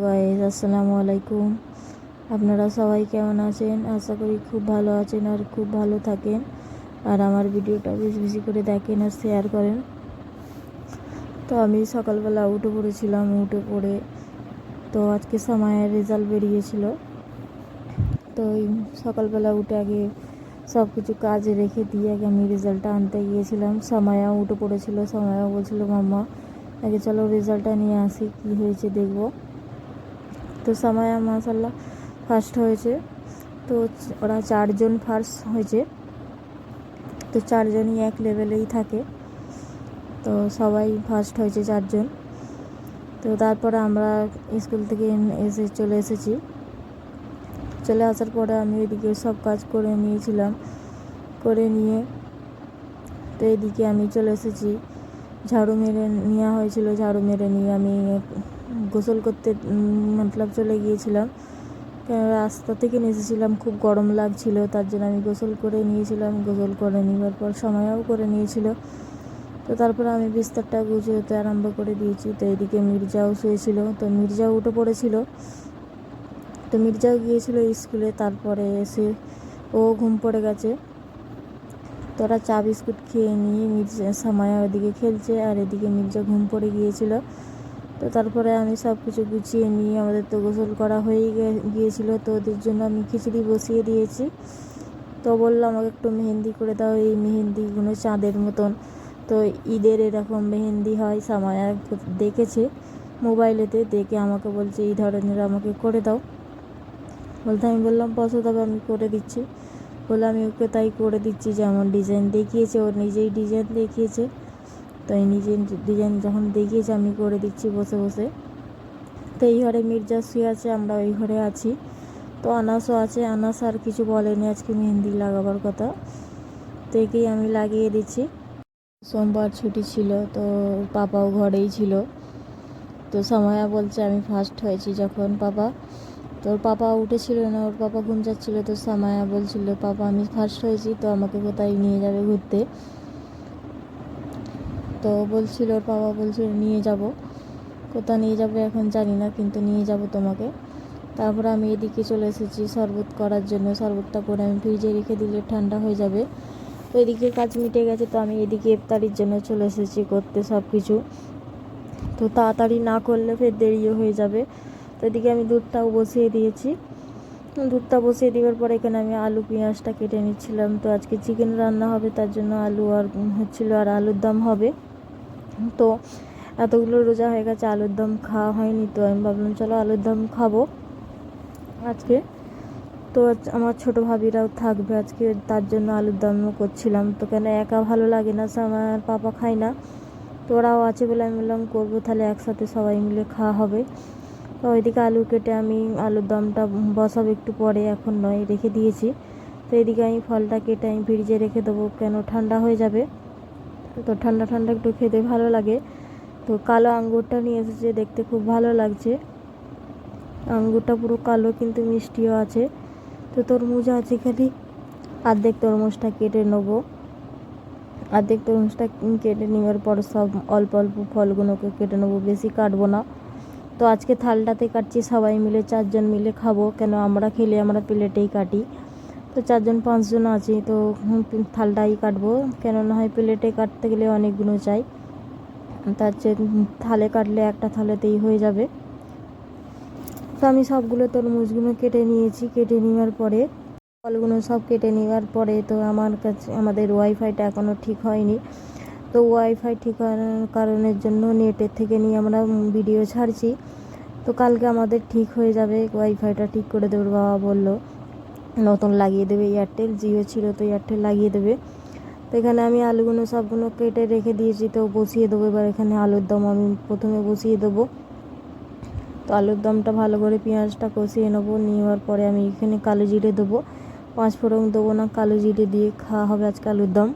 Guys আসসালামু আলাইকুম। আপনারা সবাই কেমন আছেন? আশা করি খুব ভালো আছেন আর খুব ভালো থাকেন। আর আমার ভিডিওটা বেশ বেশি করে দেখেন আর শেয়ার করেন। তো আমি সকালবেলা উঠে পড়েছিলাম, উঠে পড়ে তো আজকে সময়ের রেজাল্ট বেরিয়েছিল। তো সকালবেলা উঠে আগে সব কিছু কাজে রেখে দিয়ে আগে আমি রেজাল্টটা আনতে গিয়েছিলাম। সময়ও উঠে পড়েছিল, সময়ও বলছিল, মাম্মা, আগে চলো রেজাল্টটা নিয়ে আসি, কী হয়েছে দেখব। তো সামায়া মাসাল্লাহ ফার্স্ট হয়েছে। তো ওরা চারজন ফার্স্ট হয়েছে। তো চারজনই এক লেভেলেই থাকে। তো সবাই ফার্স্ট হয়েছে চারজন। তো তারপরে আমরা স্কুল থেকে এসে চলে এসেছি। চলে আসার পরে আমি এদিকে সব কাজ করে নিয়েছিলাম। করে নিয়ে তো এদিকে আমি চলে এসেছি। ঝাড়ু মেরে নেওয়া হয়েছিল। ঝাড়ু মেরে নিয়ে আমি গোসল করতে মতলব চলে গিয়েছিলাম। রাস্তা থেকে এসেছিলাম খুব গরম লাগছিল, তার জন্য আমি গোসল করে নিয়েছিলাম, গোসল করে নেওয়ার পর সময়ও করে নিয়েছিল। তো তারপরে আমি বিস্তারটা গুছোতে আরম্ভ করে দিয়েছি। তো এদিকে মির্জাও শুয়েছিল, তো মির্জাও উঠে পড়েছিল। তো মির্জাও গিয়েছিল স্কুলে, তারপরে এসে ও ঘুম পড়ে গেছে। তোরা চা বিস্কুট খেয়ে নিয়ে মির্জা, সামায়া ওদিকে খেলছে, আর এদিকে মির্জা ঘুম পড়ে গিয়েছিল। তো তারপরে আমি সব কিছু গুছিয়ে নিয়ে আমাদের তো গোসল করা হয়েই গিয়েছিল, তো ওদের জন্য আমি খিচুড়ি বসিয়ে দিয়েছি। তো বলল, আমাকে একটু মেহেন্দি করে দাও, এই মেহেন্দিগুলো চাঁদের মতন। তো ঈদের এরকম মেহেন্দি হয়, সামায়া দেখেছে মোবাইলেতে, দেখে আমাকে বলছে, এই ধরনের আমাকে করে দাও। বলতে আমি বললাম, বসো, তবে আমি করে দিচ্ছি। বলে আমি ওকে তাই করে দিচ্ছি, যেমন ডিজাইন দেখিয়েছে ওর নিজেই ডিজাইন দেখিয়েছে। তাই নিজে ডিজাইন যখন দেখিয়েছে, আমি করে দিচ্ছি বসে বসে। তো এই ঘরে মির্জা শুয়ে আছে, আমরা ওই ঘরে আছি। তো আনাসও আছে, আনাস আর কিছু বলেনি, আজকে মেহেন্দি লাগাবার কথা। তো একেই আমি লাগিয়ে দিচ্ছি। সোমবার ছুটি ছিল, তো পাপাও ঘরেই ছিল। তো সময়া বলছে, আমি ফার্স্ট হয়েছি যখন পাপা। তো ওর পাপা উঠেছিল না, ওর পাপা ঘুম যাচ্ছিল। তো সামায়া বলছিল, পাপা, আমি ফার্স্ট হয়েছি, তো আমাকে কোথায় নিয়ে যাবে ঘুরতে? তো বলছিল, ওর বাবা বলছিল, নিয়ে যাব। কোথা নিয়ে যাবে এখন জানি না, কিন্তু নিয়ে যাব তোমাকে। তারপরে আমি এদিকে চলে এসেছি শরবত করার জন্য। শরবতটা করে আমি ফ্রিজে রেখে দিলে ঠান্ডা হয়ে যাবে। তো এদিকে কাজ মিটে গেছে, তো আমি এদিকে ইফতারির জন্য চলে এসেছি করতে সব কিছু তো তাড়াতাড়ি না করলে ফের দেরিও হয়ে যাবে। তো এদিকে আমি দুধটাও বসিয়ে দিয়েছি। দুধটা বসিয়ে দেওয়ার পর এখানে আমি আলু, পেঁয়াজটা কেটে নিচ্ছিলাম। তো আজকে চিকেন রান্না হবে, তার জন্য আলু আর, হচ্ছিল আর আলুর দাম হবে। তো এতগুলো রোজা হয়ে গেছে, আলুর দম খাওয়া হয়নি তো আমি ভাবলাম চলো আলুর দম খাব আজকে। তো আমার ছোট ভাবিরাও থাকবে আজকে, তার জন্য আলুর দমও করছিলাম। তো কেন একা ভালো লাগে না আমার পাপা খায় না। তো ওরাও আছে বলে আমি বললাম, করব তাহলে একসাথে সবাই মিলে খাওয়া হবে। তো ওইদিকে আলু কেটে আমি আলুর দমটা বসাবো একটু পরে, এখন নয়, রেখে দিয়েছি। তো এদিকে আমি ফলটা কেটে আমি ফ্রিজে রেখে দেবো, কেন ঠান্ডা হয়ে যাবে। তো ঠান্ডা ঠান্ডা একটু খেতে ভালো লাগে। তো কালো আঙ্গুরটা নিয়ে এসেছে, দেখতে খুব ভালো লাগছে। আঙ্গুরটা পুরো কালো কিন্তু মিষ্টিও আছে। তো তরমুজ আছে খালি অর্ধেক তরমুজটা কেটে নেব। অর্ধেক তরমুজটা কেটে নেওয়ার পর সব অল্প অল্প ফলগুলোকে কেটে নেব, বেশি কাটবো না। তো আজকে থালটাতে কাটছি, সবাই মিলে চারজন মিলে খাব। কেন আমরা খেলে আমরা প্লেটেই কাটি। তো চারজন, পাঁচজন আছি, তো থালটাই কাটবো। কেন না হয় প্লেটে কাটতে গেলে অনেকগুলো চাই। তার চেয়ে থালে কাটলে একটা থালেতেই হয়ে যাবে। তো আমি সবগুলো তরমুজগুলো কেটে নিয়েছি, কেটে নেওয়ার পরে, ফলগুলো সব কেটে নেওয়ার পরে তো আমার কাছে, আমাদের ওয়াইফাইটা এখনও ঠিক হয়নি। তো ওয়াইফাই ঠিক কারণের জন্য নেটের থেকে নিয়ে আমরা ভিডিও ছাড়ছি। তো কালকে আমাদের ঠিক হয়ে যাবে, ওয়াইফাইটা ঠিক করে দেবে, বাবা বলল। নতুন লাগিয়ে দেবে এয়ারটেল জিও ছিল তো এয়ারটেল লাগিয়ে দেবে। তো এখানে আমি আলুগুলো সবগুলো কেটে রেখে দিয়েছি, তো বসিয়ে দেবো। এবার এখানে আলুর দম আমি প্রথমে বসিয়ে দেবো। তো আলুর দমটা ভালো করে পেঁয়াজটা কষিয়ে নেব, নেওয়ার পরে আমি এখানে কালো জিরে দেবো। পাঁচ ফোড়ন দেবো না, কালো জিরে দিয়ে খাওয়া হবে আজকে আলুর দম।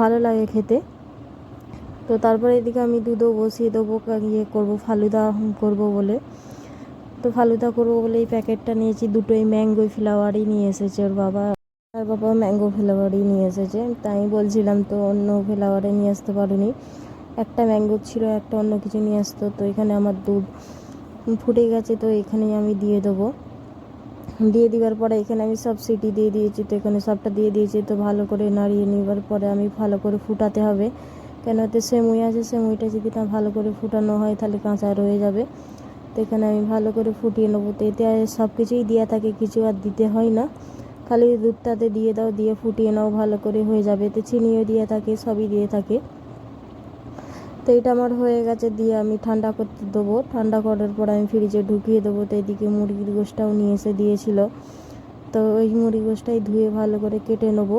ভালো লাগে খেতে। তো তারপরে এদিকে আমি দুধও বসিয়ে দেবো ইয়ে করব, ফালুদা করব বলে। তো ফালুদা করব বলে এই প্যাকেটটা নিয়েছি। দুটোই ম্যাঙ্গো ফ্লাওয়ারই নিয়ে এসেছে ওর বাবা। আর বাবা ম্যাঙ্গো ফ্লাওয়ারই নিয়ে এসেছে। তাই বলছিলাম, তো অন্য ফ্লাওয়ারে নিয়ে আসতে পারিনি। একটা ম্যাঙ্গো ছিল, একটা অন্য কিছু নিয়ে আসতো। তো এখানে আমার দুধ ফুটে গেছে, তো এখানেই আমি দিয়ে দেবো। দিয়ে দেওয়ার পরে এখানে আমি সব সিটি দিয়ে দিয়েছি, তো এখানে সবটা দিয়ে দিয়েছি। তো ভালো করে নাড়িয়ে নেবার পরে আমি ভালো করে ফুটাতে হবে। কেন এতে সেমুই আছে, সেমুইটা যদি না ভালো করে ফুটানো হয়, তাহলে কাঁচা রয়ে যাবে। তো এখানে আমি ভালো করে ফুটিয়ে নেব। তো এতে সব কিছুই দেওয়া থাকে, কিছু আর দিতে হয় না। খালি দুধটাতে দিয়ে দাও, দিয়ে ফুটিয়ে নাও, ভালো করে হয়ে যাবে। তো চিনিও দিয়ে থাকে, সবই দিয়ে থাকে। তো এটা আমার হয়ে গেছে, দিয়ে আমি ঠান্ডা করতে দেবো। ঠান্ডা করার পর আমি ফ্রিজে ঢুকিয়ে দেবো। তো এদিকে মুরগির গোশটাও নিয়ে এসে দিয়েছিল। তো ওই মুরগি গোশটাই ধুয়ে ভালো করে কেটে নেব।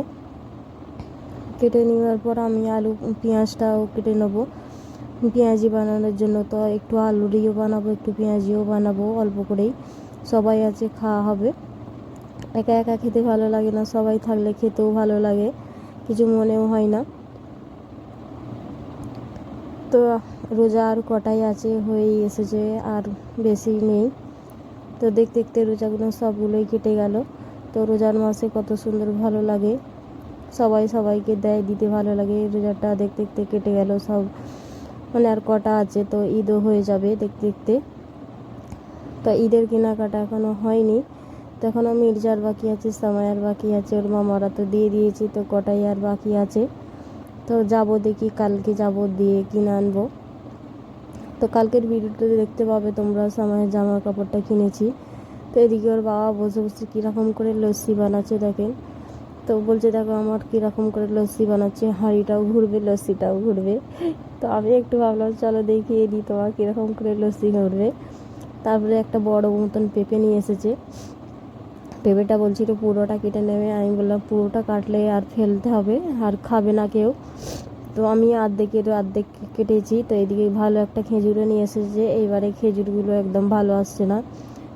কেটে নেওয়ার পর আমি আলু, পেঁয়াজটাও কেটে নেব। পেঁয়াজি বানানোর জন্য তো একটু আলুরিও বানাবো, একটু পেঁয়াজিও বানাবো, অল্প করেই। সবাই আছে, খাওয়া হবে। একা একা খেতে ভালো লাগে না, সবাই থাকলে খেতেও ভালো লাগে, কিছু মনেও হয় না। তো রোজা আর কটাই আছে হয়েই এসেছে আর বেশি নেই। তো দেখতে দেখতে রোজাগুলো সবগুলোই কেটে গেল। তো রোজার মাসে কত সুন্দর ভালো লাগে। সবাই সবাইকে দেয়, দিতে ভালো লাগে। রোজাটা দেখতে দেখতে কেটে গেল সব। মানে আর কটা আছে, তো ঈদও হয়ে যাবে দেখতে দেখতে। তো ঈদের কেনাকাটা এখনও হয়নি। তো এখনও মির্জার বাকি আছে, সামায়ার বাকি আছে, ওর মামারা তো দিয়ে দিয়েছি, তো কটাই আর বাকি আছে। তো যাব দেখি, কালকে যাব দিয়ে কিনে আনব। তো কালকের ভিডিওতে দেখতে পাবে তোমরা, সামায়ের জামা কাপড়টা কিনেছি। তো এদিকে ওর বাবা বসে বসে কীরকম করে লস্যি বানাচ্ছে দেখেন। তো বলছে, দেখো, আমার কীরকম করে লস্যি বানাচ্ছে, হাঁড়িটাও ঘুরবে, লস্যিটাও ঘুরবে। তো আমি একটু ভাবলাম, চলো দেখিয়ে দিই, তোমার কীরকম করে লস্যি ঘুরবে? তারপরে একটা বড় মতন পেঁপে নিয়ে এসেছে। পেঁপেটা বলছিল পুরোটা কেটে নেবে। আমি বললাম, পুরোটা কাটলে আর ফেলতে হবে, আর খাবে না কেউ। তো আমি অর্ধেকের অর্ধেক কেটেছি। তো এদিকে ভালো একটা খেজুরও নিয়ে এসেছে। এইবারে খেজুরগুলো একদম ভালো আসছে না।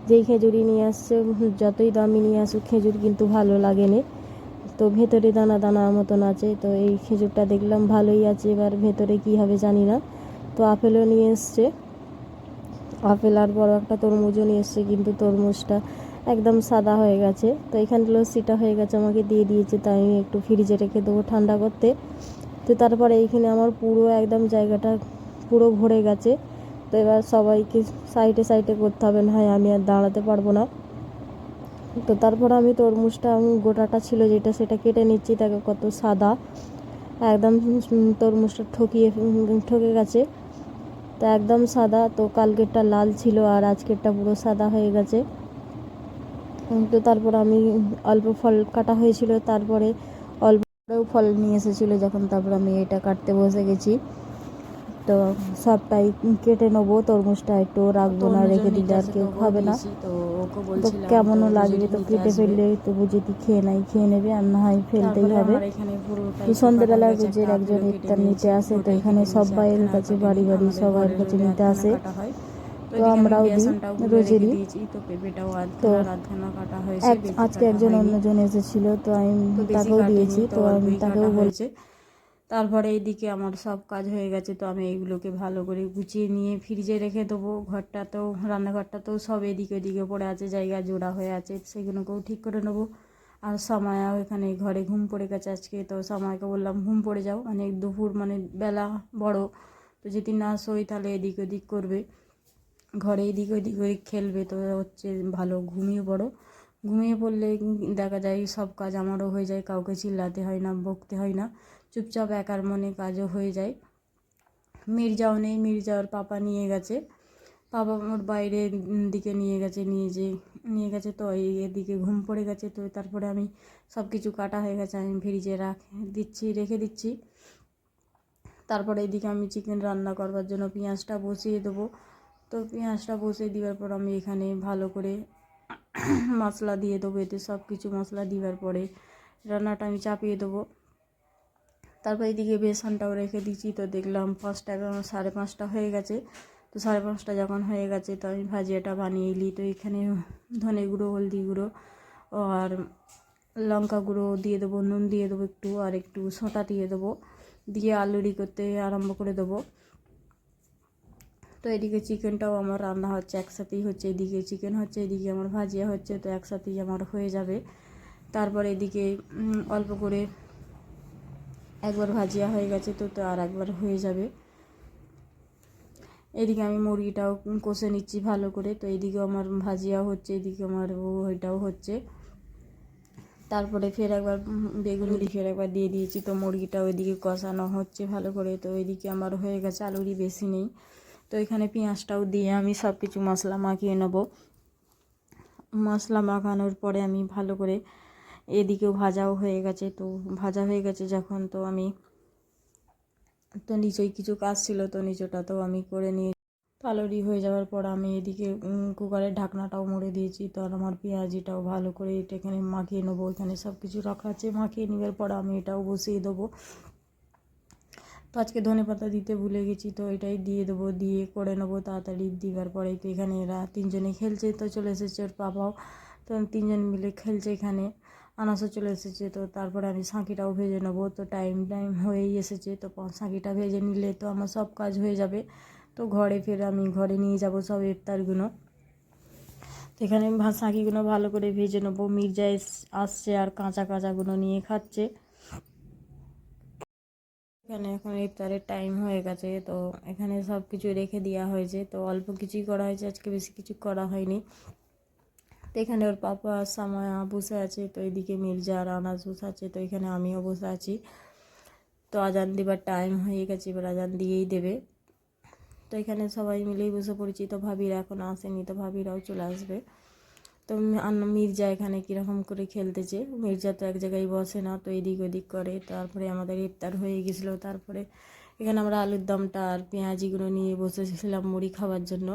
যেই খেজুরি নিয়ে আসছে, যতই দামি নিয়ে আসুক, খেজুর কিন্তু ভালো লাগেনি। তো ভেতরে দানা দানা মতন আছে, তো এই খেজুরটা দেখলাম ভালোই আছে, এবার ভেতরে কী হবে জানি না। তো আপেলও নিয়ে এসছে। আপেল আর বড় একটা তরমুজও নিয়ে এসছে, কিন্তু তরমুজটা একদম সাদা হয়ে গেছে। তো এখানে লস্যিটা হয়ে গেছে, আমাকে দিয়ে দিয়েছে, তাই আমি একটু ফ্রিজে রেখে দেবো ঠান্ডা করতে। তো তারপরে এইখানে আমার পুরো একদম জায়গাটা পুরো ভরে গেছে। তো এবার সবাইকে সাইডে সাইডে করতে হবে, না হয় আমি আর দাঁড়াতে পারব না। তো তারপর আমি তরমুজটা আমি গোটাটা ছিল যেটা, সেটা কেটে নিচ্ছি তাকে কত সাদা। একদম তরমুজটা ঠকিয়ে ঠকে গেছে। তো একদম সাদা, তো কালকেরটা লাল ছিল আর আজকেরটা পুরো সাদা হয়ে গেছে। তো তারপর আমি অল্প ফল কাটা হয়েছিল, তারপরে অল্প ফল নিয়ে এসেছিল যখন তারপর আমি এটা কাটতে বসে গেছি। তো সবটাই কেটে নেব তরমুজটা একটু রাখব না রেখে দিলে আর কেউ খাবে না। তো কেমনও লাগবে তো কেটে ফেললে তবু যদি খেয়ে নাই খেয়ে নেবে আর না হয় ফেলতেই হবে। তো সন্ধ্যেবেলা রোজের একজন ইফতার নিতে আসে তো এখানে সবাইয়ের কাছে বাড়ি বাড়ি সবার কাছে নিতে আসে। তো আমরাও দিই রোজেরই তো আজকে একজন অন্যজন এসেছিল তো আমি তাকেও দিয়েছি তো আমি তাকেও বলছি তারপরে এইদিকে আমার সব কাজ হয়ে গেছে, তো আমি এইগুলোকে ভালো করে গুছিয়ে নিয়ে ফ্রিজে রেখে দেবো। ঘরটাতেও, রান্নাঘরটাতেও সব এদিকে ওদিকে পড়ে আছে, জায়গা জোড়া হয়ে আছে, সেগুলোকেও ঠিক করে নেব। আর সময়ও এখানে ঘরে ঘুম পড়ে গেছে আজকে, তো সময়কে বললাম, ঘুম পড়ে যাও। অনেক দুপুর মানে বেলা বড়, তো যদি না শোই তাহলে এদিক ওদিক করবে। ঘরে এদিক ওদিক ওদিক খেলবে, তো হচ্ছে ভালো, ঘুমিয়ে পড়ো। ঘুমিয়ে পড়লে দেখা যায় সব কাজ আমারও হয়ে যায়, কাউকে চিল্লাতে হয় না, বকতে হয় না। চুপচাপ একার মনে কাজও হয়ে যায়। মির্জাও নেই, মির্জা ওর পাপা নিয়ে গেছে। পাপা ওর বাইরের দিকে নিয়ে গেছে, নিয়ে যে, নিয়ে গেছে তো এদিকে ঘুম পড়ে গেছে তো, তারপরে আমি সব কিছু কাটা হয়ে গেছে, আমি ফ্রিজে রাখ, দিচ্ছি, রেখে দিচ্ছি। তারপরে এদিকে আমি চিকেন রান্না করবার জন্য পেঁয়াজটা বসিয়ে দেবো। তো পেঁয়াজটা বসিয়ে দেওয়ার পর আমি এখানে ভালো করে মশলা দিয়ে দেবো, এতে সব কিছু মশলা দেওয়ার পরে রান্নাটা আমি চাপিয়ে দেবো। তারপর এদিকে বেসনটাও রেখে দিচ্ছি তো দেখলাম পাঁচটা সাড়ে পাঁচটা হয়ে গেছে। তো সাড়ে পাঁচটা যখন হয়ে গেছে, তো আমি ভাজিয়াটা বানিয়ে নিই। তো এখানে ধনে গুঁড়ো, হলদি গুঁড়ো আর লঙ্কা গুঁড়ো দিয়ে দেবো, নুন দিয়ে দেবো একটু আর একটু সোঁটা দিয়ে দেবো। দিয়ে আলুরি করতে আরম্ভ করে দেবো। তো এদিকে চিকেনটাও আমার রান্না হচ্ছে, একসাথেই হচ্ছে। এদিকে চিকেন হচ্ছে, এদিকে আমার ভাজিয়া হচ্ছে, তো একসাথেই আমার হয়ে যাবে। তারপর এদিকে অল্প করে একবার ভাজিয়া হয়ে গেছে তো তো আর একবার হয়ে যাবে। এদিকে আমি মুরগিটাও কষে নিচ্ছি ভালো করে। তো এদিকে আমার ভাজিয়া হচ্ছে, এদিকে আমার ওইটাও হচ্ছে। তারপরে ফের একবার বেগুনি ফের একবার দিয়ে দিয়েছি। তো মুরগিটা ওইদিকে কষানো হচ্ছে ভালো করে। তো ওইদিকে আমার হয়ে গেছে আলুরই বেশি নেই। তো এখানে পেঁয়াজটাও দিয়ে আমি সব কিছু মশলা মাখিয়ে নেব। মশলা মাখানোর পরে আমি ভালো করে এদিকেও ভাজাও হয়ে গেছে। তো ভাজা হয়ে গেছে যখন, তো আমি, তো নিচেই কিছু কাজ ছিল, তো নিচেটা তো আমি করে নিয়ে আলুরি হয়ে যাওয়ার পর আমি এদিকে কুকারের ঢাকনাটাও মুড়ে দিয়েছি। তো আর আমার পেঁয়াজিটাও ভালো করে এটা এখানে মাখিয়ে নেব। এখানে সব কিছু রাখা আছে, মাখিয়ে নেওয়ার পর আমি এটাও বসিয়ে দেবো। তো আজকে ধনে পাতা দিতে ভুলে গেছি, তো এটাই দিয়ে দেবো, দিয়ে করে নেব তাড়াতাড়ি দিবার পরে। তো এখানে এরা তিনজনে খেলছে, তো চলে এসেছে ওর পাপাও। তো তিনজন মিলে খেলছে এখানে। আনাসও চলে এসেছে, তো তারপরে আমি সাঁকিটাও ভেজে নেব। তো টাইম টাইম হয়েই এসেছে, তো সাঁকিটা ভেজে নিলে তো আমার সব কাজ হয়ে যাবে। তো ঘরে ফের আমি ঘরে নিয়ে যাব সব ইফতারগুলো। তো এখানে সাঁকিগুলো ভালো করে ভেজে নেব। মির্জা আসছে আর কাঁচা কাঁচাগুলো নিয়ে খাচ্ছে। এখানে এখন ইফতারের টাইম হয়ে গেছে, তো এখানে সব কিছু রেখে দেওয়া হয়েছে। তো অল্প কিছুই করা হয়েছে, আজকে বেশি কিছু করা হয়নি। তো এখানে ওর পাপা, সামায়া বসে আছে, তো এদিকে মির্জা আর আনাজ বসে আছে, তো এখানে আমিও বসে আছি। তো আজান দিবার টাইম হয়ে গেছে, এবার আজান দিয়েই দেবে। তো এখানে সবাই মিলেই বসে পড়েছি, তো ভাবিরা এখন আসেনি, তো ভাবিরাও চলে আসবে। তো মির্জা এখানে কীরকম করে খেলতেছে? মির্জা তো এক জায়গায় বসে না, তো এদিক ওদিক করে। তারপরে আমাদের ইফতার হয়ে গেছিল, তারপরে এখানে আমরা আলুর দমটা আর পেঁয়াজিগুলো নিয়ে বসেছিলাম মুড়ি খাওয়ার জন্য।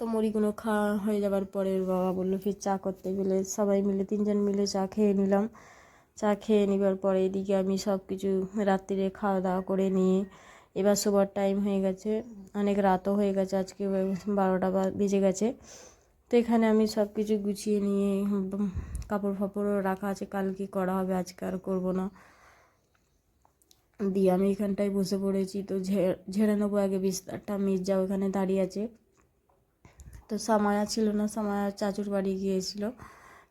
তো মুড়িগুলো খাওয়া হয়ে যাবার পরে বাবা বলল, ফির চা করতে গেলে সবাই মিলে, তিনজন মিলে চা খেয়ে নিলাম। চা খেয়ে নেবার পরে এদিকে আমি সব কিছু রাত্রিরে খাওয়া দাওয়া করে নিয়ে, এবার শোবার টাইম হয়ে গেছে। অনেক রাতও হয়ে গেছে, আজকে বারোটা বা বেজে গেছে। তো এখানে আমি সব কিছু গুছিয়ে নিয়ে কাপড় ফাপড়ও রাখা আছে, কালকে করা হবে, আজকে আর করব না। দিয়ে আমি এখানটায় বসে পড়েছি, তো ঝেড়ে নেব আগে, বিস্তারটা, মির্জা ওখানে দাঁড়িয়ে আছে। তো সামায়া ছিল না সামায়া চাচুর বাড়ি গিয়েছিল।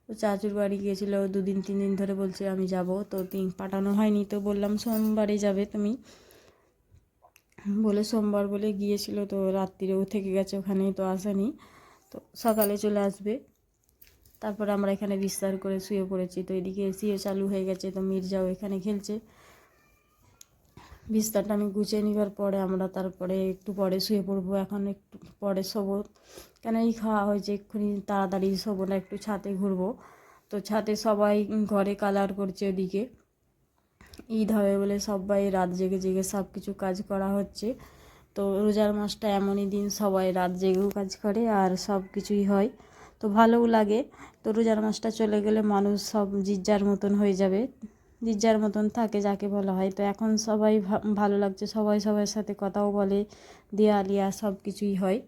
তো চাচুর বাড়ি গিয়েছিল, দুদিন, তিন দিন ধরে বলছে আমি যাব। তো তিন, পাঠানো হয়নি। তো বললাম, সোমবারে যাবে তুমি? বলে সোমবার বলে গিয়েছিল। তো রাত্রিরেও থেকে গেছে ওখানেই তো আসেনি। তো সকালে চলে আসবে। তারপর আমরা এখানে বিস্তার করে শুয়ে পড়েছি। তো এদিকে এসিও চালু হয়ে গেছে। তো মির্জাও এখানে খেলছে। বিস্তারটা আমি গুছিয়ে নিবার পরে আমরা তারপরে একটু পরে শুয়ে পড়ব। এখন একটু পরে শোবো। কেন এই খাওয়া হয়েছে, এক্ষুনি তাড়াতাড়ি শোবো, না একটু ছাদে ঘুরবো। তো ছাদে সবাই ঘরে কালার করছে ওদিকে। ঈদ হবে বলে সবাই রাত জেগে জেগে সব কিছু কাজ করা হচ্ছে। তো রোজার মাসটা এমনই দিন, সবাই রাত জেগেও কাজ করে আর সব কিছুই হয়। তো ভালোও লাগে। তো রোজার মাসটা চলে গেলে মানুষ সব জিজ্জার মতন হয়ে যাবে। জিজ্জার মতন থাকে যাকে বলা হয়। তো এখন সবাই ভালো লাগছে। সবাই সবার সাথে কথাও বলে দেয়া আলিয়া সব কিছুই হয়।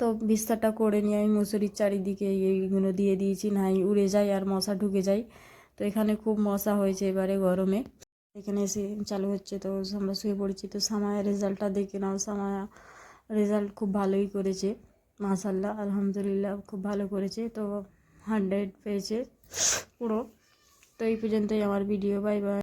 তো বিস্তারটা করে নিয়ে আমি মুসুরির চারিদিকে এইগুলো দিয়ে দিয়েছি। নাই উড়ে যায় আর মশা ঢুকে যায়। তো এখানে খুব মশা হয়েছে এবারে গরমে। এখানে এসে চালু হচ্ছে। তো আমরা শুয়ে পড়েছি। তো সামায়া রেজাল্টটা দেখে নাও। সামায়া রেজাল্ট খুব ভালোই করেছে। মাশাল্লাহ আলহামদুলিল্লাহ, খুব ভালো করেছে। তো হান্ড্রেড পেয়েছে পুরো। তো এই পর্যন্তই আমার ভিডিও বাই বাই